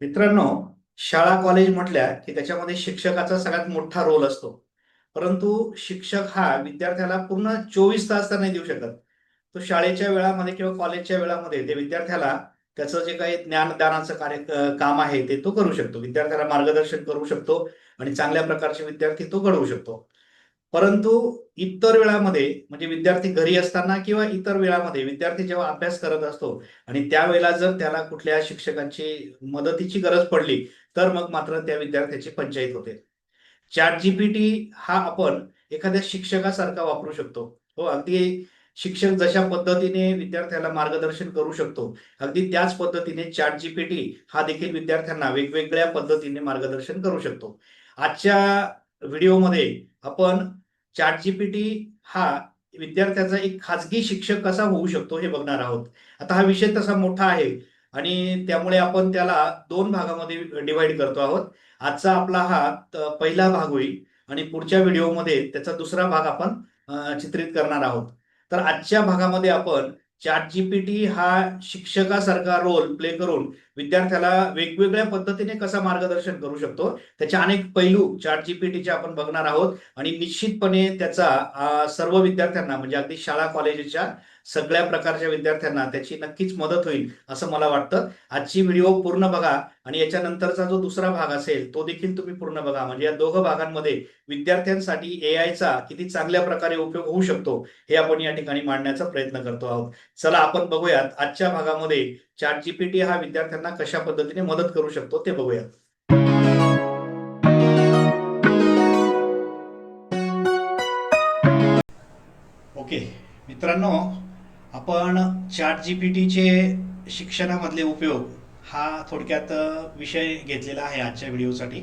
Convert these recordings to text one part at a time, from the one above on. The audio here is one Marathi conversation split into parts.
मित्रांनो शाळा कॉलेज म्हटल्या की त्याच्यामध्ये शिक्षकाचा सगळ्यात मोठा रोल असतो. परंतु शिक्षक हा विद्यार्थ्याला पूर्ण चोवीस तास तर नाही देऊ शकत. तो शाळेच्या वेळामध्ये किंवा कॉलेजच्या वेळामध्ये ते विद्यार्थ्याला त्याचं जे काही ज्ञानदानाचं कार्य काम आहे ते तो करू शकतो. विद्यार्थ्याला मार्गदर्शन करू शकतो आणि चांगल्या प्रकारचे विद्यार्थी तो घडवू शकतो. परंतु इतर वेळामध्ये म्हणजे विद्यार्थी घरी असताना किंवा इतर वेळामध्ये विद्यार्थी जेव्हा अभ्यास करत असतो आणि त्यावेळेला जर त्याला कुठल्या शिक्षकांची मदतीची गरज पडली तर मग मात्र त्या विद्यार्थ्याची पंचायत होते. चॅट जीपीटी हा आपण एखाद्या शिक्षकासारखा वापरू शकतो. हो अगदी शिक्षक जशा पद्धतीने विद्यार्थ्याला मार्गदर्शन करू शकतो अगदी त्याच पद्धतीने चॅट जीपीटी हा देखील विद्यार्थ्यांना वेगवेगळ्या पद्धतीने मार्गदर्शन करू शकतो. आजच्या व्हिडिओमध्ये आपण चॅट जीपीटी हा विद्यार्थ्याचा एक खाजगी शिक्षक कसा होऊ शकतो हे बघणार आहोत. आता हा विषय तसा मोठा आहे आणि त्यामुळे आपण त्याला दोन भागामध्ये डिवाइड करतो आहोत. आजचा आपला हा पहिला भाग होईल आणि पुढच्या व्हिडिओमध्ये त्याचा दुसरा भाग आपण चित्रित करणार आहोत. तर आजच्या भागामध्ये आपण चॅट जीपीटी हा शिक्षकासारखा रोल प्ले करून विद्यार्थ्याला वेगवेगळ्या पद्धतीने कसा मार्गदर्शन करू शकतो त्याचे अनेक पैलू चॅट जीपीटीचे आपण बघणार आहोत. आणि निश्चितपणे त्याचा सर्व विद्यार्थ्यांना म्हणजे अगदी शाळा कॉलेजच्या सगळ्या प्रकारच्या विद्यार्थ्यांना त्याची नक्कीच मदत होईल असं मला वाटतं. आजची व्हिडिओ पूर्ण बघा आणि याच्यानंतरचा जो दुसरा भाग असेल तो देखील तुम्ही पूर्ण बघा. म्हणजे या दोघं भागांमध्ये विद्यार्थ्यांसाठी ए आयचा किती चांगल्या प्रकारे उपयोग होऊ शकतो हे आपण या ठिकाणी मांडण्याचा प्रयत्न करतो आहोत. चला आपण बघूयात आजच्या भागामध्ये चॅट जीपीटी हा विद्यार्थ्यांना कशा पद्धतीने मदत करू शकतो ते बघूयात. ओके मित्रांनो आपण चॅट जी पी टीचे शिक्षणामधले उपयोग हा थोडक्यात विषय घेतलेला आहे आजच्या व्हिडिओसाठी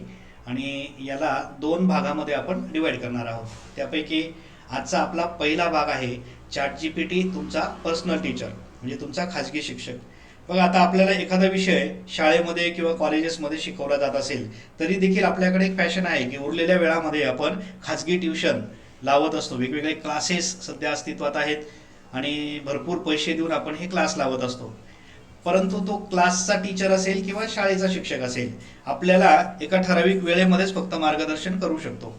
आणि याला दोन भागामध्ये आपण डिवाईड करणार आहोत. त्यापैकी आजचा आपला पहिला भाग आहे चॅट जी पी टी तुमचा पर्सनल टीचर म्हणजे तुमचा खाजगी शिक्षक. बघा आता आपल्याला एखादा विषय शाळेमध्ये किंवा कॉलेजेसमध्ये शिकवला जात असेल तरी देखील आपल्याकडे एक फॅशन आहे की उरलेल्या वेळामध्ये आपण खाजगी ट्युशन लावत असतो. वेगवेगळे क्लासेस सध्या अस्तित्वात आहेत. आणि भरपूर पैसे देऊन आपण हे क्लास लावत असतो. परंतु तो क्लासचा टीचर असेल किंवा शाळेचा शिक्षक असेल आपल्याला एका ठराविक वेळेमध्येच फक्त मार्गदर्शन करू शकतो.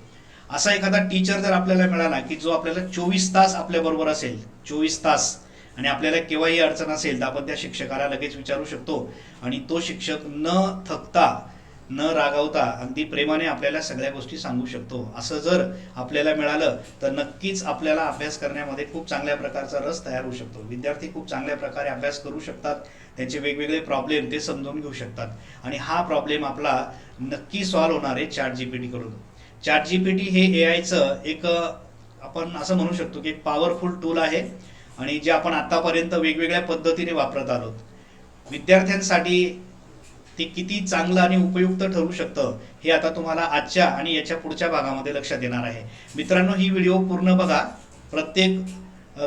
असा एखादा टीचर जर आपल्याला मिळाला की जो आपल्याला चोवीस तास आपल्याबरोबर असेल चोवीस तास आणि आपल्याला केव्हाही अडचण असेल तर आपण त्या शिक्षकाला लगेच विचारू शकतो. आणि तो शिक्षक न थकता न रागावता अगदी प्रेमाने आपल्याला सगळ्या गोष्टी सांगू शकतो. असं जर आपल्याला मिळालं तर नक्कीच आपल्याला अभ्यास करण्यामध्ये खूप चांगल्या प्रकारचा रस तयार होऊ शकतो. विद्यार्थी खूप चांगल्या प्रकारे अभ्यास करू शकतात त्यांचे वेगवेगळे प्रॉब्लेम ते समजून घेऊ शकतात. आणि हा प्रॉब्लेम आपला नक्की सॉल्व्ह होणार आहे चॅट जीपीटी कडून. चॅट जीपीटी हे ए आयचं एक आपण असं म्हणू शकतो की एक पॉवरफुल टूल आहे आणि जे आपण आतापर्यंत वेगवेगळ्या पद्धतीने वापरत आलो विद्यार्थ्यांसाठी ते किती चांगलं आणि उपयुक्त ठरू शकतं हे आता तुम्हाला आजच्या आणि याच्या पुढच्या भागामध्ये लक्षात येणार आहे. मित्रांनो ही व्हिडिओ पूर्ण बघा. प्रत्येक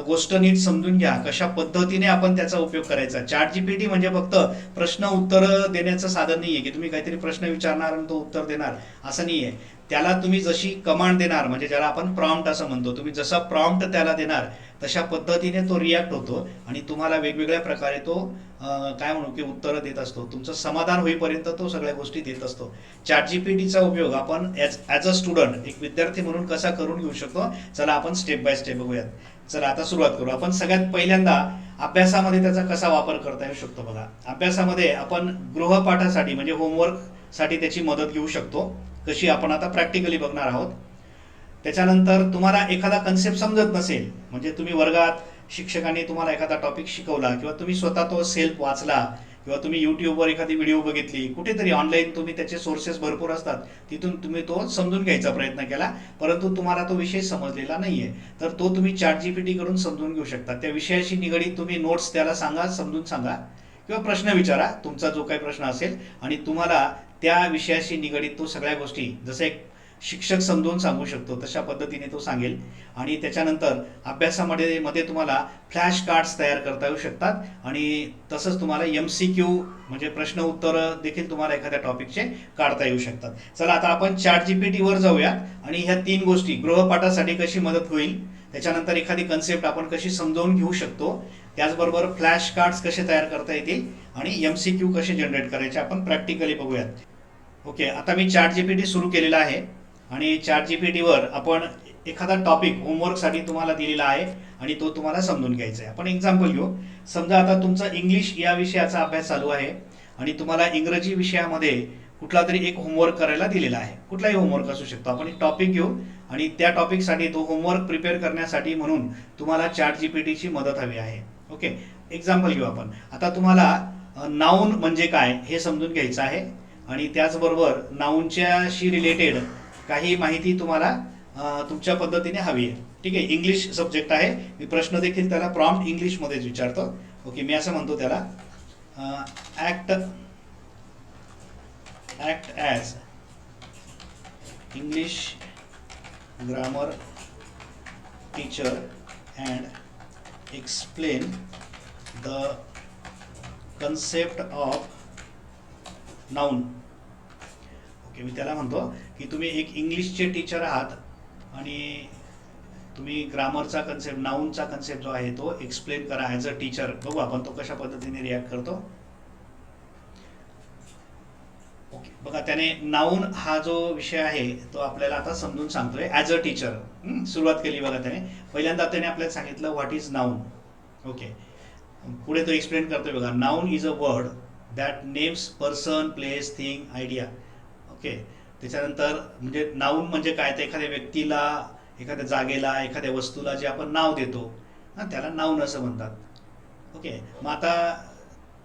गोष्ट नीट समजून घ्या. कशा पद्धतीने आपण त्याचा उपयोग करायचा? चॅट जीपीटी म्हणजे फक्त प्रश्न उत्तर देण्याचं साधन नाहीये की तुम्ही काहीतरी प्रश्न विचारणार आणि तो उत्तर देणार. असं नाहीये. त्याला तुम्ही जशी कमांड देणार म्हणजे ज्याला आपण प्रॉम्प्ट असं म्हणतो तुम्ही जसा प्रॉम्प्ट त्याला देणार तशा पद्धतीने तो रिॲक्ट होतो आणि तुम्हाला वेगवेगळ्या प्रकारे तो काय म्हणू की उत्तरं देत असतो. तुमचं समाधान होईपर्यंत तो सगळ्या गोष्टी देत असतो. चॅट जीपीटीचा उपयोग आपण ॲज ॲज अ स्टुडंट एक विद्यार्थी म्हणून कसा करून घेऊ शकतो? चला आपण स्टेप बाय स्टेप बघूयात. चला आता सुरुवात करू. आपण सगळ्यात पहिल्यांदा अभ्यासामध्ये त्याचा कसा वापर करता येऊ शकतो बघा. अभ्यासामध्ये आपण गृहपाठासाठी म्हणजे होमवर्कसाठी त्याची मदत घेऊ शकतो. कशी आपण आता प्रॅक्टिकली बघणार आहोत. त्याच्यानंतर तुम्हाला एखादा कन्सेप्ट समजत नसेल म्हणजे तुम्ही वर्गात शिक्षकांनी तुम्हाला एखादा टॉपिक शिकवला किंवा तुम्ही स्वतः तो सेल्फ वाचला किंवा तुम्ही यूट्यूबवर एखादी व्हिडिओ बघितली कुठेतरी ऑनलाईन तुम्ही त्याचे सोर्सेस भरपूर असतात तिथून तुम्ही तो समजून घ्यायचा प्रयत्न केला परंतु तुम्हाला तो विषय समजलेला नाही आहे तर तो तुम्ही चॅट जीपीटी कडून समजून घेऊ शकता. त्या विषयाशी निगडीत तुम्ही नोट्स त्याला सांगा समजून सांगा किंवा प्रश्न विचारा तुमचा जो काही प्रश्न असेल आणि तुम्हाला त्या विषयाशी निगडीत तो सगळ्या गोष्टी जसं एक शिक्षक समजवून सांगू शकतो तशा पद्धतीने तो सांगेल. आणि त्याच्यानंतर अभ्यासामध्ये मध्ये तुम्हाला फ्लॅश कार्ड्स तयार करता येऊ शकतात. आणि तसंच तुम्हाला एम सी क्यू म्हणजे प्रश्न उत्तर देखील तुम्हाला एखाद्या टॉपिकचे काढता येऊ शकतात. चला आता आपण चॅट जी पी टीवर जाऊयात. आणि ह्या तीन गोष्टी गृहपाठासाठी कशी मदत होईल त्याच्यानंतर एखादी कन्सेप्ट आपण कशी समजावून घेऊ शकतो त्याचबरोबर फ्लॅश कार्ड्स कसे तयार करता येतील आणि एम सी क्यू कसे जनरेट करायचे आपण प्रॅक्टिकली बघूयात. ओके आता मी चॅट जी पी टी सुरू केलेला आहे. आणि चार्ट जी पी टीवर आपण एखादा टॉपिक होमवर्कसाठी तुम्हाला दिलेला आहे आणि तो तुम्हाला समजून घ्यायचा आहे. आपण एक्झाम्पल घेऊ. समजा आता तुमचा इंग्लिश या विषयाचा अभ्यास चालू आहे आणि तुम्हाला इंग्रजी विषयामध्ये कुठला तरी एक होमवर्क करायला दिलेला आहे. कुठलाही होमवर्क असू शकतो. आपण एक टॉपिक घेऊ आणि त्या टॉपिकसाठी तो होमवर्क प्रिपेअर करण्यासाठी म्हणून तुम्हाला चार्ट जी पी टीची मदत हवी आहे. ओके एक्झाम्पल घेऊ आपण. आता तुम्हाला नाऊन म्हणजे काय हे समजून घ्यायचं आहे आणि त्याचबरोबर नाऊनच्याशी रिलेटेड काही माहिती तुम्हाला तुमच्या पद्धतीने हवी आहे. ठीक आहे इंग्लिश सब्जेक्ट आहे. मी प्रश्न देखील त्याला प्रॉम्प्ट इंग्लिशमध्येच विचारतो. ओके मी असं म्हणतो त्याला act act as English grammar teacher and explain the concept of noun okay मी त्याला म्हणतो की तुम्ही एक इंग्लिशचे टीचर आहात आणि तुम्ही ग्रामरचा कन्सेप्ट नाऊनचा कन्सेप्ट जो आहे तो एक्सप्लेन करा ॲज अ टीचर बघू आपण तो कशा पद्धतीने रिॲक्ट करतो. ओके बघा त्याने नाऊन हा जो विषय आहे तो आपल्याला आता समजून सांगतोय ॲज अ टीचर सुरुवात केली बघा त्याने. पहिल्यांदा त्याने आपल्याला सांगितलं व्हॉट इज नाऊन ओके पुढे तो एक्सप्लेन करतोय बघा. Noun is a word that names person place thing idea okay. त्याच्यानंतर म्हणजे नाऊन म्हणजे काय? तर एखाद्या व्यक्तीला एखाद्या जागेला एखाद्या वस्तूला जे आपण नाव देतो हां त्याला नाऊन असं म्हणतात. ओके. मग आता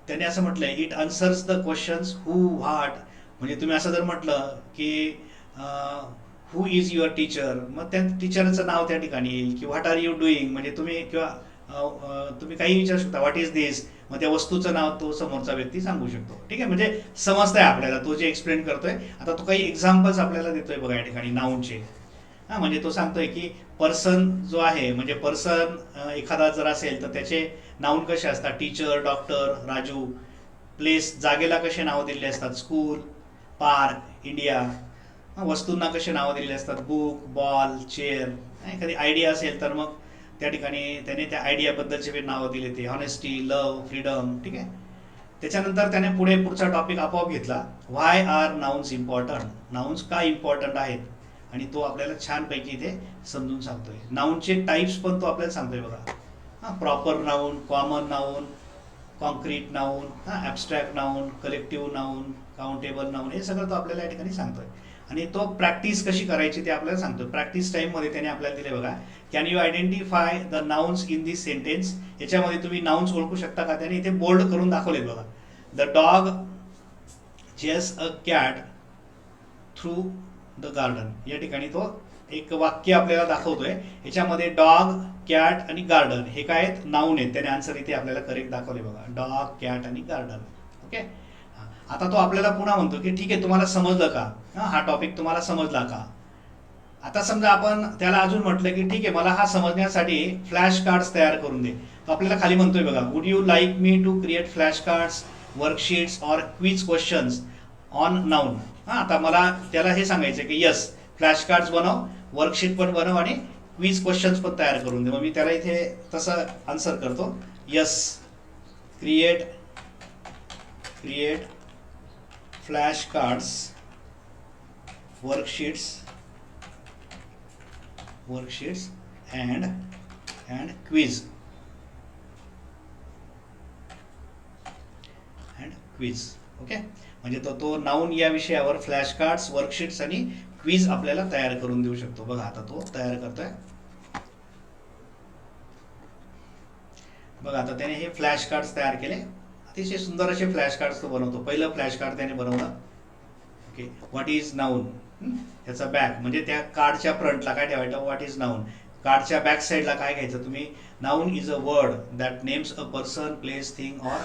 त्याने असं म्हटलं it answers the questions who what म्हणजे तुम्ही असं जर म्हटलं की हू इज युअर टीचर मग त्या टीचरचं नाव त्या ठिकाणी येईल की व्हॉट आर यू डुईंग म्हणजे तुम्ही किंवा तुम्ही काही विचारू शकता. व्हॉट इज दिस मग त्या वस्तूचं नाव तो समोरचा व्यक्ती सांगू शकतो. ठीक आहे? म्हणजे समजतंय आपल्याला. तो जे एक्सप्लेन करतोय आता तो काही एक्झाम्पल्स आपल्याला देतोय बघा या ठिकाणी नाऊनचे हा म्हणजे तो सांगतोय की पर्सन जो आहे म्हणजे पर्सन एखादा जर असेल तर त्याचे नाऊन कसे असतात? Teacher doctor Raju. प्लेस जागेला कसे नावं दिलेले असतात? स्कूल पार्क इंडिया वस्तूंना कसे नावं दिलेले असतात? बुक बॉल चेअर एखादी आयडिया असेल तर मग त्या ठिकाणी त्याने त्या आयडियाबद्दलचे जे नावं दिले ते. हॉनेस्टी लव फ्रीडम ठीक आहे? त्याच्यानंतर त्याने पुढे पुढचा टॉपिक आपोआप घेतला. Why are nouns important nouns का इम्पॉर्टंट आहेत? आणि तो आपल्याला छानपैकी इथे समजून सांगतोय. नाऊनचे टाईप्स पण तो आपल्याला सांगतोय बघा. हां proper noun common noun concrete noun हां abstract noun collective noun countable noun हे सगळं तो आपल्याला या ठिकाणी सांगतोय. आणि तो प्रॅक्टिस कशी करायची ते आपल्याला सांगतो. प्रॅक्टिस टाईममध्ये त्याने आपल्याला दिले बघा can you identify the nouns in this sentence याच्यामध्ये तुम्ही नाउन्स ओळखू शकता का? त्याने इथे बोल्ड करून दाखवलेत बघा. The dog chases a cat through the garden या ठिकाणी तो एक वाक्य आपल्याला दाखवतोय. याच्यामध्ये डॉग कॅट आणि गार्डन हे काय आहेत? नाऊन आहेत. त्याने आन्सर इथे आपल्याला करेक्ट दाखवले बघा. डॉग कॅट आणि गार्डन ओके आता तो आपल्याला पुन्हा म्हणतो की ठीक आहे तुम्हाला समजलं का? हा, हा टॉपिक तुम्हाला समजला का? आता समजा आपण त्याला अजून म्हटलं की ठीक आहे मला हा समजण्यासाठी फ्लॅश कार्ड्स तयार करून दे. तो आपल्याला खाली म्हणतोय बघा would you like me to create flash cards worksheets or quiz questions on noun हां आता मला त्याला हे सांगायचं की यस फ्लॅश कार्ड्स बनव वर्कशीट पण बनव आणि क्विज क्वेश्चन्स पण तयार करून दे. मग मी त्याला इथे तसं आन्सर करतो. Yes create create flash cards worksheets worksheets and and quiz and quiz okay म्हणजे तो तो नाऊन या विषयावर फ्लॅश कार्ड्स वर्कशीट्स आणि क्विज आपल्याला तयार करून देऊ शकतो. बघा आता तो तयार करतोय. बघा आता त्याने हे फ्लॅश कार्ड्स तयार केले. अतिशय सुंदर असे फ्लॅश कार्ड्स तो बनवतो. पहिलं फ्लॅश कार्ड त्याने बनवला. ओके व्हॉट इज नाऊन त्याचा बॅक म्हणजे त्या कार्डच्या फ्रंटला काय ठेवायचं? व्हॉट इज नाऊन कार्डच्या बॅक साईडला काय घ्यायचं तुम्ही? Noun is a word that names a person place thing or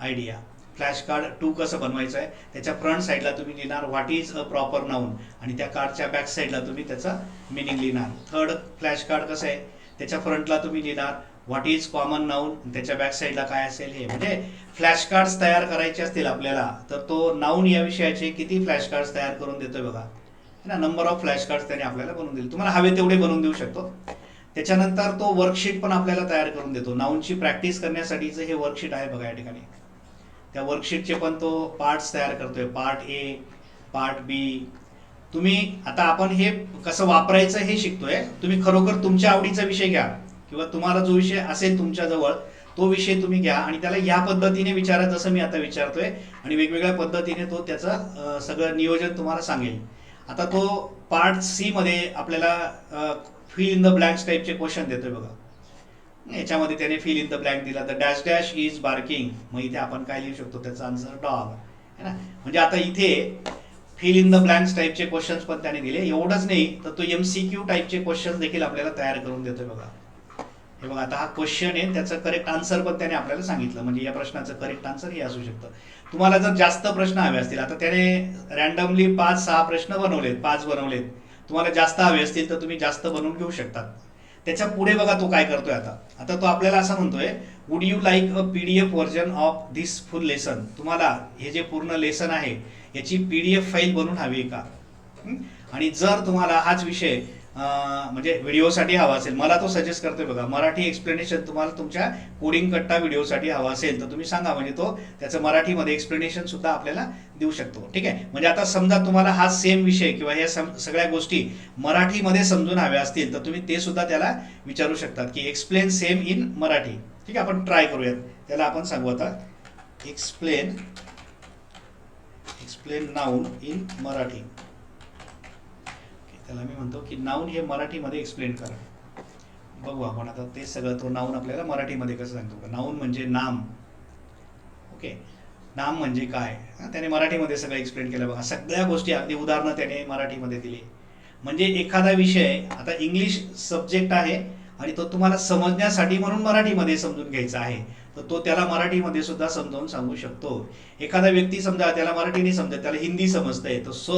idea flash card too कसं बनवायचं आहे? त्याच्या फ्रंट साईडला तुम्ही लिहिणार what is a proper noun आणि त्या कार्डच्या बॅक साईडला तुम्ही त्याचा मिनिंग लिहिणार. थर्ड फ्लॅश कार्ड कसं आहे? त्याच्या फ्रंटला तुम्ही लिहिणार व्हॉट इज कॉमन नाऊन त्याच्या बॅक साईडला काय असेल हे? म्हणजे फ्लॅश कार्ड्स तयार करायचे असतील आपल्याला तर तो नाऊन या विषयाचे किती फ्लॅश कार्ड्स तयार करून देतोय बघा. है ना? नंबर ऑफ फ्लॅश कार्ड्स त्याने आपल्याला बनवून दिले. तुम्हाला हवे तेवढे बनवून देऊ शकतो. त्याच्यानंतर तो वर्कशीट पण आपल्याला तयार करून देतो. नाऊनची प्रॅक्टिस करण्यासाठीचं हे वर्कशीट आहे बघा या ठिकाणी. त्या वर्कशीटचे पण तो पार्ट्स तयार करतोय. पार्ट ए पार्ट बी तुम्ही आता आपण हे कसं वापरायचं हे शिकतोय. तुम्ही खरोखर तुमच्या आवडीचा विषय घ्या. किंवा तुम्हाला जो विषय असेल तुमच्या जवळ तो विषय तुम्ही घ्या आणि त्याला या पद्धतीने विचारा जसं मी आता विचारतोय आणि वेगवेगळ्या पद्धतीने तो त्याचं सगळं नियोजन तुम्हाला सांगेल. आता तो पार्ट सी मध्ये आपल्याला फिल इन द ब्लँक्स टाईपचे क्वेश्चन देतोय बघा. याच्यामध्ये त्याने फिल इन द ब्लँक दिला तर डॅश डॅश इज बार्किंग मग इथे आपण काय लिहू शकतो? त्याचा आन्सर डॉग है ना? म्हणजे आता इथे फिल इन द ब्लँक्स टाईपचे क्वेश्चन्स पण त्याने दिले. एवढंच नाही तर तो एम सी क्यू टाईपचे क्वेश्चन देखील आपल्याला तयार करून देतोय बघा. हे बघा आता हा क्वेश्चन आहे त्याचं करेक्ट आन्सर पण त्याने आपल्याला सांगितलं. म्हणजे या प्रश्नाचं करेक्ट आन्सर हे असू शकतं. तुम्हाला जर जास्त प्रश्न हवे असतील आता त्याने रॅन्डमली पाच सहा प्रश्न बनवलेत पाच बनवलेत. तुम्हाला जास्त हवे असतील तर तुम्ही जास्त बनवून घेऊ शकतात. त्याच्या पुढे बघा तो काय करतोय आता. आता तो आपल्याला असं म्हणतोय would you like a P D F version of this full lesson तुम्हाला हे जे पूर्ण लेसन आहे याची पी डी एफ फाईल बनवून हवी आहे का? आणि जर तुम्हाला हाच विषय म्हणजे व्हिडिओसाठी हवा असेल. मला तो सजेस्ट करतोय बघा. मराठी एक्सप्लेनेशन तुम्हाला तुमच्या कोडिंग कट्टा व्हिडिओसाठी हवा असेल तर तुम्ही सांगा. म्हणजे तो त्याचं मराठीमध्ये एक्सप्लेनेशन सुद्धा आपल्याला देऊ शकतो. ठीक आहे? म्हणजे आता समजा तुम्हाला हा सेम विषय किंवा ह्या सम- सगळ्या गोष्टी मराठीमध्ये समजून हव्या असतील तर तुम्ही ते सुद्धा त्याला विचारू शकतात की एक्सप्लेन सेम इन मराठी. ठीक आहे? आपण ट्राय करूयात. त्याला आपण सांगू आता. Explain explain noun in Marathi. त्याला मी म्हणतो की नाऊन हे मराठीमध्ये एक्सप्लेन करा. बघू आपण आता ते सगळं तो नाऊन आपल्याला मराठीमध्ये कसं सांगतो? नाऊन म्हणजे नाम. ओके नाम म्हणजे काय? त्याने मराठीमध्ये सगळं एक्सप्लेन केलं. बघा सगळ्या गोष्टी अगदी उदाहरणं त्याने मराठीमध्ये दिली. म्हणजे एखादा विषय आता इंग्लिश सब्जेक्ट आहे आणि तो तुम्हाला समजण्यासाठी म्हणून मराठीमध्ये समजून घ्यायचा आहे. तर तो त्याला मराठीमध्ये सुद्धा समजावून सांगू शकतो. एखादा व्यक्ती समजा त्याला मराठी नाही समजत त्याला हिंदी समजतंय. तो स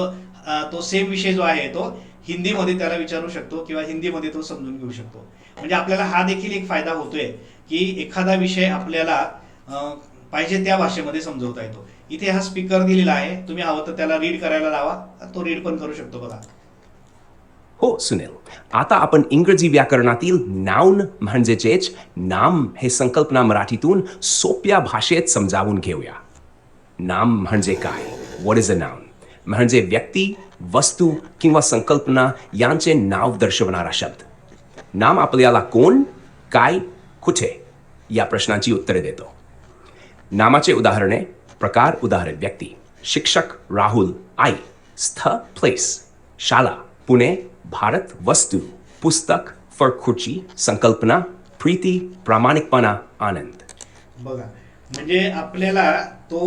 तो सेम विषय जो आहे तो हिंदीमध्ये त्याला विचारू शकतो किंवा हिंदीमध्ये तो समजून घेऊ शकतो. म्हणजे आपल्याला हा देखील एक फायदा होतोय की एखादा विषय आपल्याला पाहिजे त्या भाषेमध्ये समजवता येतो. इथे हा स्पीकर दिलेला आहे. तुम्ही हवं तर त्याला रीड करायला लावा. तो रीड पण करू शकतो बघा. हो सुनील. आता आपण इंग्रजी व्याकरणातील नाऊन म्हणजेचेच नाम हे संकल्पना मराठीतून सोप्या भाषेत समजावून घेऊया. नाम म्हणजे काय? व्हॉट इज अ नाउन म्हणजे व्यक्ती वस्तू किंवा संकल्पना यांचे नाव दर्शवणारा शब्द. नाम आपल्याला कोण काय कुठे या प्रश्नांची उत्तरे देतो. नामाचे उदाहरणे प्रकार उदाहरण व्यक्ती शिक्षक राहुल आई स्थ प्लेस शाळा पुणे भारत वस्तू पुस्तक फरखुर्ची संकल्पना प्रीती प्रामाणिकपणा आनंद. बघा म्हणजे आपल्याला तो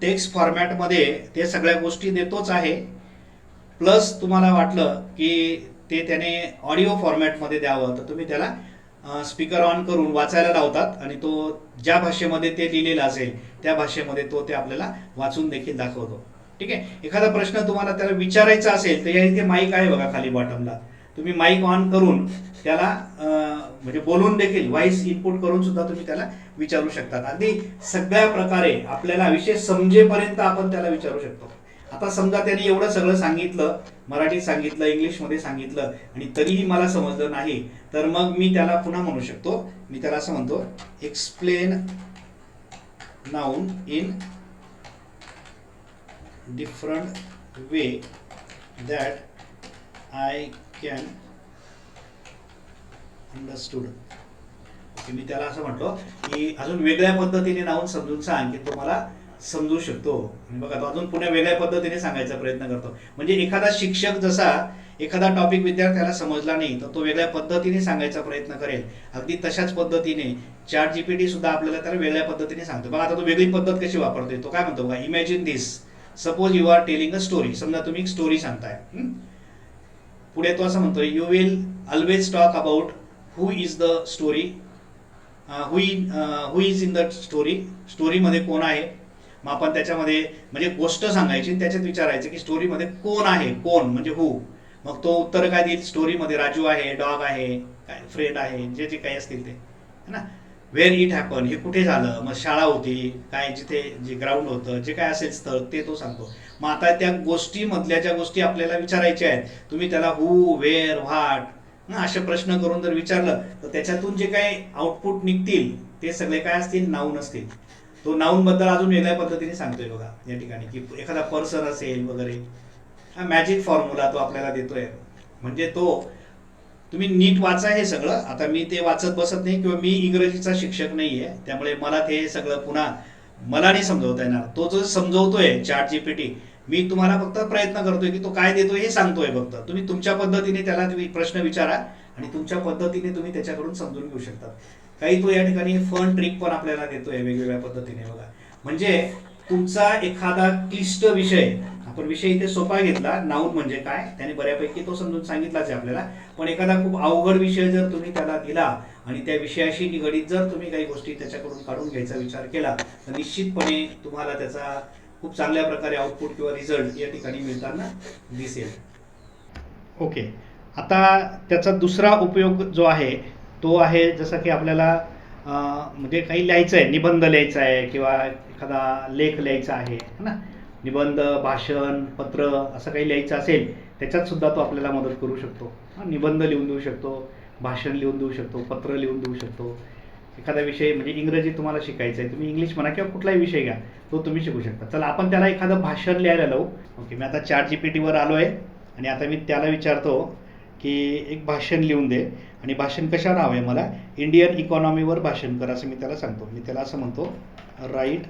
टेक्स्ट फॉर्मॅटमध्ये ते सगळ्या गोष्टी देतोच आहे. प्लस तुम्हाला वाटलं की ते त्याने ऑडिओ फॉर्मॅटमध्ये द्यावं तर तुम्ही त्याला स्पीकर ऑन करून वाचायला लावतात आणि तो ज्या भाषेमध्ये ते लिहिलेलं असेल त्या भाषेमध्ये तो ते आपल्याला वाचून देखील दाखवतो. ठीक आहे? एखादा प्रश्न तुम्हाला त्याला विचारायचा असेल तर या इथे माईक आहे बघा खाली बॉटमला तुम्ही माईक ऑन करून त्याला म्हणजे बोलून देखील व्हॉइस इनपुट करून सुद्धा तुम्ही त्याला विचारू शकतात. अगदी सगळ्या प्रकारे आपल्याला विषय समजेपर्यंत आपण त्याला विचारू शकतो. आता समजा त्यांनी एवढं सगळं सांगितलं मराठीत सांगितलं इंग्लिशमध्ये सांगितलं आणि तरीही मला समजलं नाही तर मग मी त्याला पुन्हा म्हणू शकतो. मी त्याला असं म्हणतो explain noun in different way that I can understood मी त्याला असं म्हटलो की अजून वेगळ्या पद्धतीने नावून समजून सांग की तो मला समजू शकतो. बघा तो अजून पुन्हा वेगळ्या पद्धतीने सांगायचा प्रयत्न करतो. म्हणजे एखादा शिक्षक जसा एखादा टॉपिक विद्यार्थ्याला समजला नाही तर तो वेगळ्या पद्धतीने सांगायचा प्रयत्न करेल. अगदी तशाच पद्धतीने चार जीपीटी सुद्धा आपल्याला त्याला वेगळ्या पद्धतीने सांगतो. बघा आता तो वेगळी पद्धत कशी वापरतोय? तो काय म्हणतो बघा imagine this suppose you are telling a story समजा तुम्ही एक स्टोरी सांगताय? पुढे तो असं म्हणतोय you will always talk about who is the story who who is in the story स्टोरीमध्ये कोण आहे मग आपण त्याच्यामध्ये म्हणजे गोष्ट सांगायची आणि त्याच्यात विचारायचं की स्टोरीमध्ये कोण आहे? कोण? म्हणजे हु मग तो उत्तर काय देईल? स्टोरीमध्ये राजू आहे डॉग आहे काय? फ्रेंड आहे जे जे काही असतील ते. है ना? वेअर इट हॅपन हे कुठे झालं? मग शाळा होती काय जिथे जे ग्राउंड होतं जे काय असेल स्थळ ते तो सांगतो. मग आता त्या गोष्टीमधल्या ज्या गोष्टी आपल्याला विचारायच्या आहेत तुम्ही त्याला हू वेअर व्हाट ना असे प्रश्न करून जर विचारलं तर त्याच्यातून जे काही आउटपुट निघतील ते सगळे काय असतील? नाऊन असतील. तो नाऊन बद्दल अजून वेगळ्या पद्धतीने सांगतोय बघा या ठिकाणी की एखादा पर्सन असेल वगैरे हा मॅजिक फॉर्म्युला तो आपल्याला देतोय. म्हणजे तो तुम्ही नीट वाचा हे सगळं. आता मी ते वाचत बसत नाही किंवा मी इंग्रजीचा शिक्षक नाही आहे त्यामुळे मला ते सगळं पुन्हा मला नाही समजवता येणार. तो जो समजवतोय चार्टची पी टी मी तुम्हाला फक्त प्रयत्न करतोय की तो काय देतोय हे सांगतोय फक्त. तुम्ही तुमच्या पद्धतीने त्याला तुम्ही प्रश्न विचारा आणि तुमच्या पद्धतीने तुम्ही त्याच्याकडून समजून घेऊ शकता. काही तो या ठिकाणी फन ट्रिक पण आपल्याला देतोय वेगवेगळ्या पद्धतीने बघा. म्हणजे तुमचा एखादा क्लिष्ट विषय आपण विषय इथे सोपा घेतला नाऊन म्हणजे काय? त्याने बऱ्यापैकी तो समजून सांगितलाच आहे आपल्याला. पण एखादा खूप अवघड विषय जर तुम्ही त्याला दिला आणि त्या विषयाशी निगडीत जर तुम्ही काही गोष्टी त्याच्याकडून काढून घ्यायचा विचार केला तर निश्चितपणे तुम्हाला त्याचा खूप चांगल्या प्रकारे आउटपुट किंवा रिझल्ट या ठिकाणी मिळताना दिसेल. ओके आता त्याचा दुसरा उपयोग जो आहे तो आहे जसं की आपल्याला म्हणजे काही लिहायचं आहे निबंध लिहायचा आहे किंवा एखादा लेख लिहायचा आहे है ना? निबंध भाषण पत्र असं काही लिहायचं असेल त्याच्यात सुद्धा तो आपल्याला मदत करू शकतो. निबंध लिहून देऊ शकतो भाषण लिहून देऊ शकतो पत्र लिहून देऊ शकतो. एखादा विषय म्हणजे इंग्रजी तुम्हाला शिकायचं आहे तुम्ही इंग्लिश म्हणा किंवा कुठलाही विषय घ्या तो तुम्ही शिकू शकता. चला आपण त्याला एखादं भाषण लिहायला लावू. ओके मी आता चार जी पी टीवर आलो आहे आणि आता मी त्याला विचारतो की एक भाषण लिहून दे. आणि भाषण कशावर हवं आहे मला? इंडियन इकॉनॉमीवर भाषण कर असं मी त्याला सांगतो. मी त्याला असं म्हणतो राईट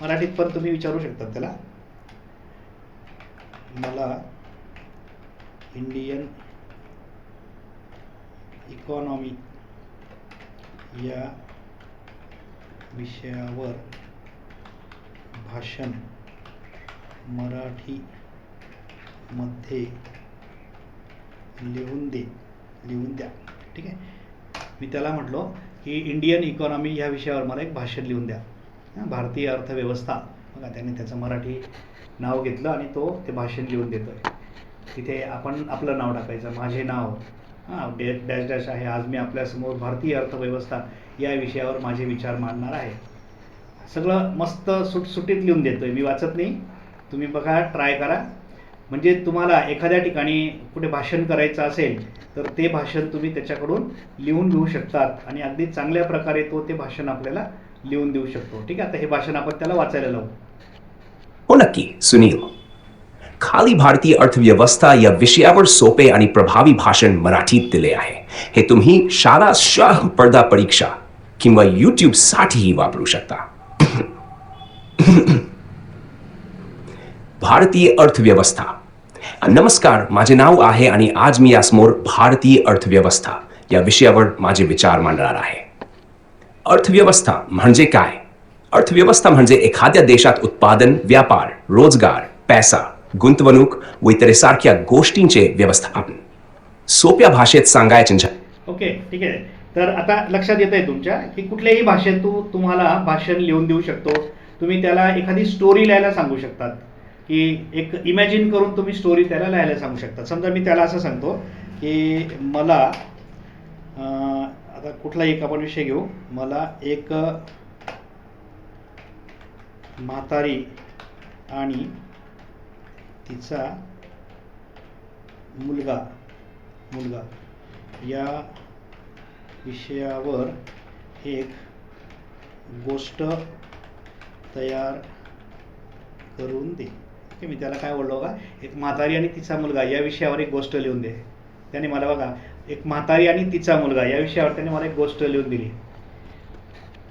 मराठीत पण तुम्ही विचारू शकता त्याला. मला इंडियन इकॉनॉमी या विषयावर भाषण मराठीमध्ये लिहून दे लिहून द्या. ठीक आहे? मी त्याला म्हटलो की इंडियन इकॉनॉमी ह्या विषयावर मला एक भाषण लिहून द्या. भारतीय अर्थव्यवस्था. बघा त्याने त्याचं मराठी नाव घेतलं आणि तो ते भाषण लिहून देतो आहे तिथे आपण आपलं नाव टाकायचं माझे नाव. हां डॅ डॅश डॅश आहे. आज मी आपल्यासमोर भारतीय अर्थव्यवस्था या विषयावर माझे विचार मांडणार आहे. सगळं मस्त सुटसुटीत लिहून देतो आहे मी वाचत नाही. तुम्ही बघा ट्राय करा. म्हणजे तुम्हाला एखाद्या ठिकाणी कुठे भाषण करायचं असेल तर ते भाषण तुम्ही त्याच्याकडून लिहून घेऊ शकतात. आणि अगदी चांगल्या प्रकारे तो ते भाषण आपल्याला लिहून देऊ शकतो. ठीक आहे? आता हे भाषण आपण त्याला वाचायला लावू. हो नक्की. सुनील खाली भारतीय अर्थव्यवस्था या विषयावर सोपे आणि प्रभावी भाषण मराठीत दिले आहे. हे तुम्ही शाळा शह पडदा परीक्षा किंवा युट्यूब साठीही वापरू शकता. भारतीय अर्थव्यवस्था. नमस्कार माझे नाव आहे आणि आज मी यासमोर भारतीय अर्थव्यवस्था या विषयावर माझे विचार मांडणार आहे. अर्थव्यवस्था म्हणजे काय? अर्थव्यवस्था म्हणजे एखाद्या देशात उत्पादन व्यापार रोजगार पैसा गुंतवणूक व इतरेसारख्या गोष्टींचे व्यवस्थापन. सोप्या भाषेत सांगायचे ओके ठीक आहे. तर आता लक्षात येत आहे तुमच्या की कुठल्याही भाषेत तू तुम्हाला भाषण लिहून देऊ शकतो. तुम्ही त्याला एखादी स्टोरी लिहायला सांगू शकतात. की एक इमॅजिन करून तुम्ही स्टोरी त्याला लिहायला सांगू शकता. समजा मी त्याला असं सांगतो की मला आता कुठला एक आपण विषय घेऊ. मला एक म्हातारी आणि तिचा मुलगा मुलगा. या विषयावर एक गोष्ट तयार करून दे. की मी त्याला काय बोललो का एक म्हातारी आणि तिचा मुलगा या विषयावर एक गोष्ट लिहून दे. त्याने मला बघा एक म्हातारी आणि तिचा मुलगा या विषयावर त्याने मला एक गोष्ट लिहून दिली.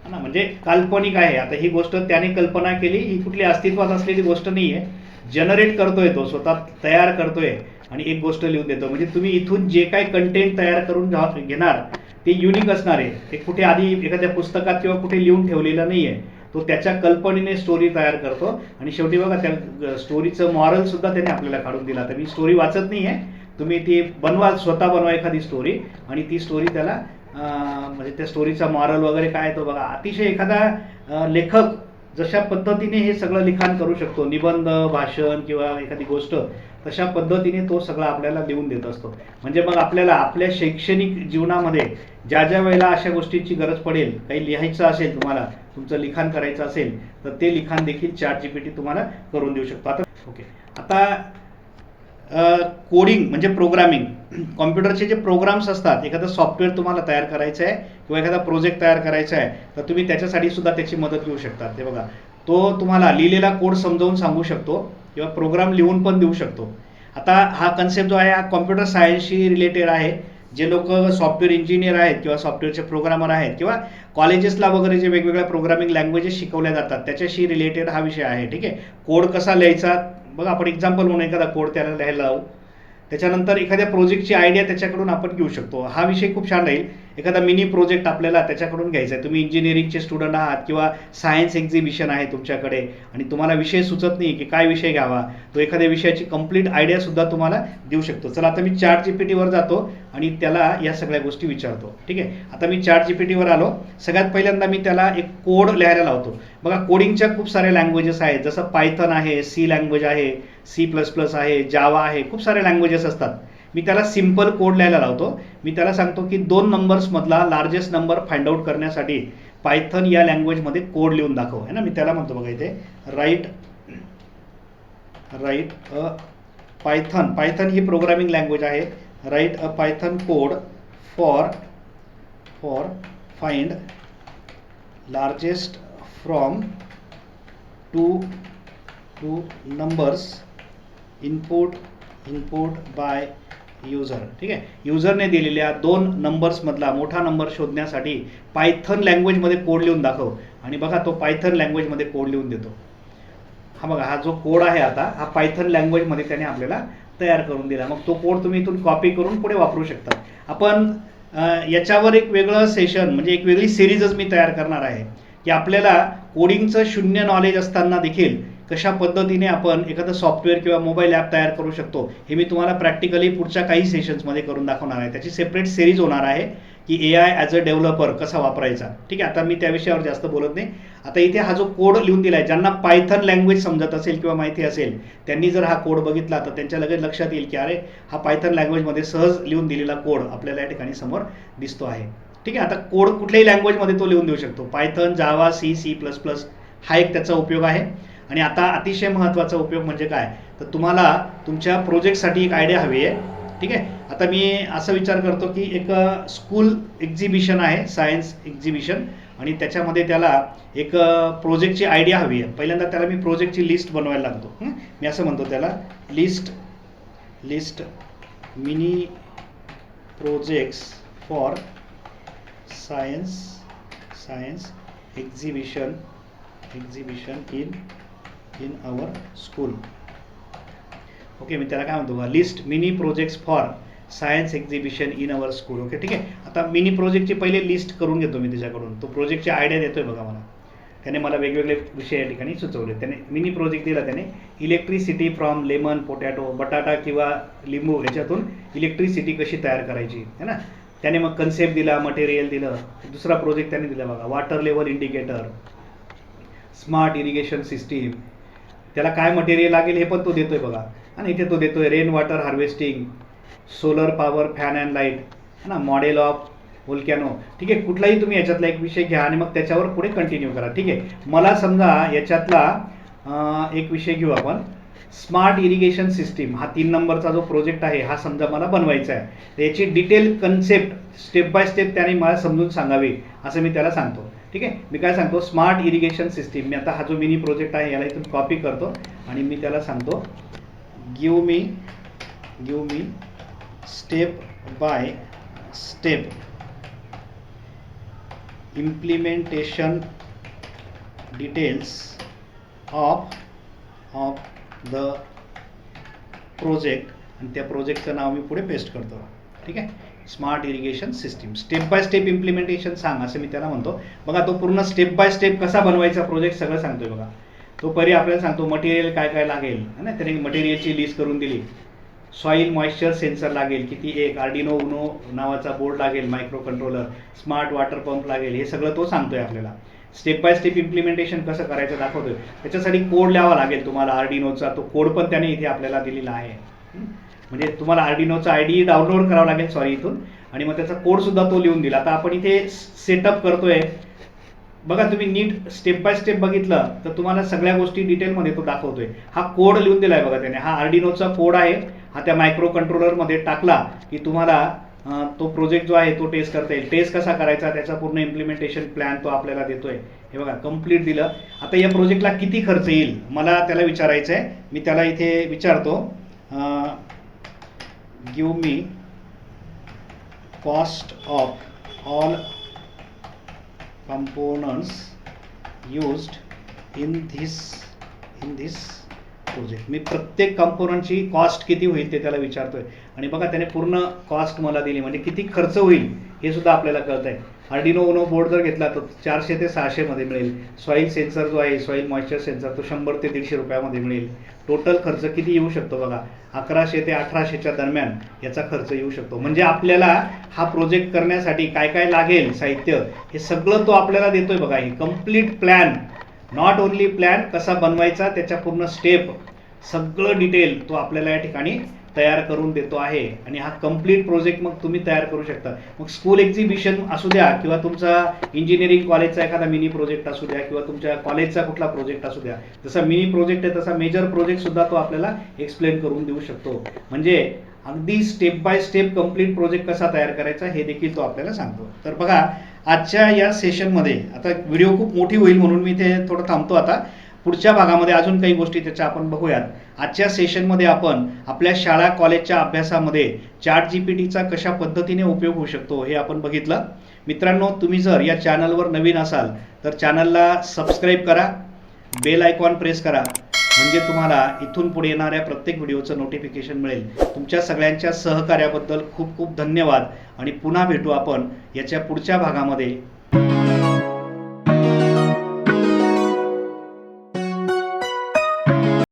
हा ना म्हणजे काल्पनिक आहे. आता ही गोष्ट त्याने कल्पना केली ही कुठली अस्तित्वात असलेली गोष्ट नाही आहे जनरेट करतोय तो स्वतः तयार करतोय आणि एक गोष्ट लिहून देतो. म्हणजे तुम्ही इथून जे काय कंटेंट तयार करून घेणार ते युनिक असणार आहे. ते कुठे आधी एखाद्या पुस्तकात किंवा कुठे लिहून ठेवलेलं नाही आहे तो त्याच्या कल्पनेने स्टोरी तयार करतो. आणि शेवटी बघा त्या स्टोरीचं मॉरल सुद्धा त्याने आपल्याला काढून दिला. तर मी स्टोरी वाचत नाही आहे तुम्ही ती बनवा स्वतः बनवा एखादी स्टोरी आणि ती स्टोरी त्याला म्हणजे त्या स्टोरीचा मॉरल वगैरे काय आहे तो बघा. अतिशय एखादा लेखक जशा पद्धतीने हे सगळं लिखाण करू शकतो. निबंध भाषण किंवा एखादी गोष्ट. तशा पद्धतीने तो सगळा आपल्याला लिहून देत असतो. म्हणजे मग आपल्याला आपल्या शैक्षणिक जीवनामध्ये ज्या ज्या वेळेला अशा गोष्टीची गरज पडेल काही लिहायचं असेल तुम्हाला तुमचं लिखाण करायचं असेल तर ते लिखाण देखील चार जी तुम्हाला करून देऊ शकतो. आता ओके. आता कोडिंग म्हणजे प्रोग्रामिंग कॉम्प्युटरचे जे प्रोग्राम्स असतात एखादं सॉफ्टवेअर तुम्हाला तयार करायचं आहे किंवा एखादा प्रोजेक्ट तयार करायचा आहे तर तुम्ही त्याच्यासाठी सुद्धा त्याची मदत घेऊ शकता. ते बघा. तो तुम्हाला लिहिलेला कोड समजावून सांगू शकतो. किंवा प्रोग्राम लिहून पण देऊ शकतो. आता हा कन्सेप्ट जो आहे हा कॉम्प्युटर सायन्सशी रिलेटेड आहे. जे लोक सॉफ्टवेअर इंजिनियर आहेत किंवा सॉफ्टवेअरचे प्रोग्रामर आहेत किंवा कॉलेजेसला वगैरे जे वेगवेगळ्या प्रोग्रामिंग लँग्वेजेस शिकवल्या जातात त्याच्याशी रिलेटेड हा विषय आहे. ठीक आहे? कोड कसा लिहायचा? बघा आपण एक्झाम्पल म्हणून एखादा कोड त्याला लिहायला लावू. त्याच्यानंतर एखाद्या प्रोजेक्टची आयडिया त्याच्याकडून आपण घेऊ शकतो. हा विषय खूप छान राहील. एखादा मिनी प्रोजेक्ट आपल्याला त्याच्याकडून घ्यायचा आहे. तुम्ही इंजिनिअरिंगचे स्टुडंट आहात किंवा सायन्स एक्झिबिशन आहे तुमच्याकडे आणि तुम्हाला विषय सुचत नाही की काय विषय घ्यावा तो एखाद्या विषयाची कंप्लीट आयडियासुद्धा तुम्हाला देऊ शकतो. चला आता मी चार्ट जीपीटीवर जातो आणि त्याला या सगळ्या गोष्टी विचारतो. ठीक आहे? आता मी चार्ट जीपीटीवर आलो. सगळ्यात पहिल्यांदा मी त्याला एक कोड लिहायला लावतो. बघा कोडिंगच्या खूप साऱ्या लँग्वेजेस आहेत. जसं पायथन आहे सी लँग्वेज आहे. सी प्लस प्लस आहे जावा आहे खूप सारे लँग्वेजेस असतात. मी त्याला सिंपल कोड लिहायला लावतो. मी त्याला सांगतो की दोन नंबर्समधला लार्जेस्ट नंबर फाइंड आउट करण्यासाठी पायथन या लँग्वेजमध्ये कोड लिहून दाखव. आहे ना? मी त्याला म्हणतो बघा इथे write write a Python Python he programming language आहे. Write a Python code for for find largest from two two numbers input input by user ठीक आहे? युजरने दिलेल्या दोन नंबर्समधला मोठा नंबर शोधण्यासाठी पायथन लँग्वेजमध्ये कोड लिहून दाखव. आणि बघा तो पायथन लँग्वेजमध्ये कोड लिहून देतो. हा बघा हा जो कोड आहे आता हा पायथन लँग्वेजमध्ये त्याने आपल्याला तयार करून दिला. मग तो कोड तुम्ही इथून कॉपी करून पुढे वापरू शकता. आपण याच्यावर एक वेगळं सेशन म्हणजे एक वेगळी सिरीजच मी तयार करणार आहे. की आपल्याला कोडिंगचं शून्य नॉलेज असताना देखील कशा पद्धतीने आपण एखादं सॉफ्टवेअर किंवा मोबाईल ॲप तयार करू शकतो हे मी तुम्हाला प्रॅक्टिकली पुढच्या काही सेशन्समध्ये करून दाखवणार आहे. त्याची सेपरेट सिरीज होणार आहे की A I as a developer कसा वापरायचा. ठीक आहे? आता मी त्या विषयावर जास्त बोलत नाही. आता इथे हा जो कोड लिहून दिला आहे ज्यांना पायथन लँग्वेज समजत असेल किंवा माहिती असेल त्यांनी जर हा कोड बघितला तर त्यांच्या लगेच लक्षात येईल की अरे हा पायथन लँग्वेजमध्ये सहज लिहून दिलेला कोड आपल्याला या ठिकाणी समोर दिसतो आहे. ठीक आहे? आता कोड कुठल्याही लँग्वेजमध्ये तो लिहून देऊ शकतो. Python Java C C plus plus हा एक त्याचा उपयोग आहे. आणि आता अतिशय महत्त्वाचा उपयोग म्हणजे काय? तर तुम्हाला तुमच्या प्रोजेक्टसाठी एक आयडिया हवी आहे. ठीक आहे? आता मी असा विचार करतो की एक स्कूल एक्झिबिशन आहे सायन्स एक्झिबिशन. आणि त्याच्यामध्ये त्याला एक प्रोजेक्टची आयडिया हवी आहे. पहिल्यांदा त्याला मी प्रोजेक्टची लिस्ट बनवायला लागतो. मी असं म्हणतो त्याला list list mini projects for science science exhibition exhibition in in our school okay मी त्याला काय म्हणतो list mini projects for science exhibition in our school okay ठीक आहे? आता मिनी प्रोजेक्टची पहिले लिस्ट करून घेतो मी त्याच्याकडून तो प्रोजेक्टची आयडिया देतोय बघा मला. त्याने मला वेगवेगळे विषय या ठिकाणी सुचवले. त्याने मिनी प्रोजेक्ट दिला त्याने. इलेक्ट्रिसिटी फ्रॉम लेमन पोटॅटो बटाटा किंवा लिंबू याच्यातून इलेक्ट्रिसिटी कशी तयार करायची है ना? त्याने मग कन्सेप्ट दिला मटेरियल दिलं. दुसरा प्रोजेक्ट त्याने दिला बघा. Water level indicator smart irrigation system त्याला काय मटेरियल लागेल हे पण तो देतोय बघा. आणि इथे तो देतोय rain water harvesting solar power fan and light है ना? मॉडेल ऑफ वोल्कॅनो ठीक आहे कुठलाही तुम्ही याच्यातला एक विषय घ्या आणि मग त्याच्यावर पुढे कंटिन्यू करा. ठीक आहे मला समजा याच्यातला एक विषय घेऊ आपण. स्मार्ट इरिगेशन सिस्टीम हा तीन नंबरचा जो प्रोजेक्ट आहे हा समजा मला बनवायचा आहे. याची detail concept step by step त्याने मला समजून सांगावी असं मी त्याला सांगतो. ठीक आहे? मी काय सांगतो स्मार्ट इरिगेशन सिस्टीम मी आता हा जो मिनी प्रोजेक्ट आहे याला इथून कॉपी करतो आणि मी त्याला सांगतो give me give me step by step implementation details of of the project आणि त्या प्रोजेक्टचं नाव मी पुढे पेस्ट करतो. ठीक आहे? Smart irrigation system. Step by step implementation सांग असं मी त्याला म्हणतो. बघा तो पूर्ण स्टेप बाय स्टेप कसा बनवायचा प्रोजेक्ट सगळं सांगतोय बघा. तो परी आपल्याला सांगतो मटेरियल काय काय लागेल? है ना? त्याने मटेरियलची लिस्ट करून दिली. सॉईल मॉइश्चर सेन्सर लागेल किती एक आर्डिनो उनो नावाचा बोर्ड लागेल microcontroller smart water pump लागेल हे सगळं तो सांगतोय आपल्याला. स्टेप बाय स्टेप इम्प्लिमेंटेशन कसं करायचं दाखवतोय. त्याच्यासाठी कोड लिहावा लागेल तुम्हाला आर्डिनोचा तो कोड पण त्याने इथे आपल्याला दिलेला आहे. म्हणजे तुम्हाला आर्डिनोचा आय डी डाउनलोड करावा लागेल सॉरी इथून. आणि मग त्याचा कोडसुद्धा तो लिहून दिला. आता आपण इथे सेटअप करतोय. बघा तुम्ही नीट स्टेप बाय स्टेप बघितलं तर तुम्हाला सगळ्या गोष्टी डिटेलमध्ये तो दाखवतोय. हा कोड लिहून दिला आहे बघा त्याने. हा आर्डिनोचा कोड आहे. हा त्या मायक्रो कंट्रोलरमध्ये टाकला की तुम्हाला तो प्रोजेक्ट जो आहे तो टेस्ट करता येईल. टेस्ट कसा करायचा त्याचा पूर्ण इम्प्लिमेंटेशन प्लॅन तो आपल्याला देतोय. हे बघा कंप्लीट दिलं. आता या प्रोजेक्टला किती खर्च येईल? मला त्याला विचारायचं आहे मी त्याला इथे विचारतो. Give me cost of all components used in this in this project मी प्रत्येक कंपोनंटची कॉस्ट किती होईल ते त्याला विचारतोय. आणि बघा त्याने पूर्ण कॉस्ट मला दिली. म्हणजे किती खर्च होईल हे सुद्धा आपल्याला कळत आहे आर्डिनो उनो बोर्ड जर घेतला तर चारशे ते सहाशेमध्ये मिळेल. सॉईल सेन्सर जो आहे सॉईल मॉइश्चर सेन्सर तो शंभर ते दीडशे रुपयामध्ये मिळेल. टोटल खर्च किती येऊ शकतो बघा? अकराशे ते अठराशेच्या दरम्यान याचा खर्च येऊ शकतो. म्हणजे आपल्याला हा प्रोजेक्ट करण्यासाठी काय काय लागेल साहित्य हे सगळं तो आपल्याला देतोय बघा. हे complete plan not only plan कसा बनवायचा त्याच्या पूर्ण स्टेप सगळं डिटेल तो आपल्याला या ठिकाणी तयार करून देतो आहे आणि हा कंप्लीट प्रोजेक्ट मग तुम्ही तयार करू शकता. मग स्कूल एक्झिबिशन असू द्या किंवा तुमचा इंजिनिअरिंग कॉलेजचा एखादा मिनी प्रोजेक्ट असू द्या किंवा तुमच्या कॉलेजचा कुठला प्रोजेक्ट असू द्या. जसा मिनी प्रोजेक्ट आहे तसा मेजर प्रोजेक्ट सुद्धा तो आपल्याला एक्सप्लेन करून देऊ शकतो. म्हणजे अगदी step by step complete project कसा तयार करायचा हे देखील तो आपल्याला सांगतो. तर बघा आजच्या या सेशनमध्ये आता व्हिडिओ खूप मोठी होईल म्हणून मी ते थोडं थांबतो आता. पुढच्या भागामध्ये अजून काही गोष्टी त्याच्या आपण बघूयात. आजच्या सेशनमध्ये आपण आपल्या शाळा कॉलेजच्या अभ्यासामध्ये चॅट जी पी टीचा कशा पद्धतीने उपयोग होऊ शकतो हे आपण बघितलं. मित्रांनो तुम्ही जर या चॅनलवर नवीन असाल तर चॅनलला सबस्क्राईब करा बेल आयकॉन प्रेस करा म्हणजे तुम्हाला इथून पुढे येणाऱ्या प्रत्येक व्हिडिओचं नोटिफिकेशन मिळेल. तुमच्या सगळ्यांच्या सहकार्याबद्दल खूप खूप धन्यवाद. आणि पुन्हा भेटू आपण याच्या पुढच्या भागामध्ये.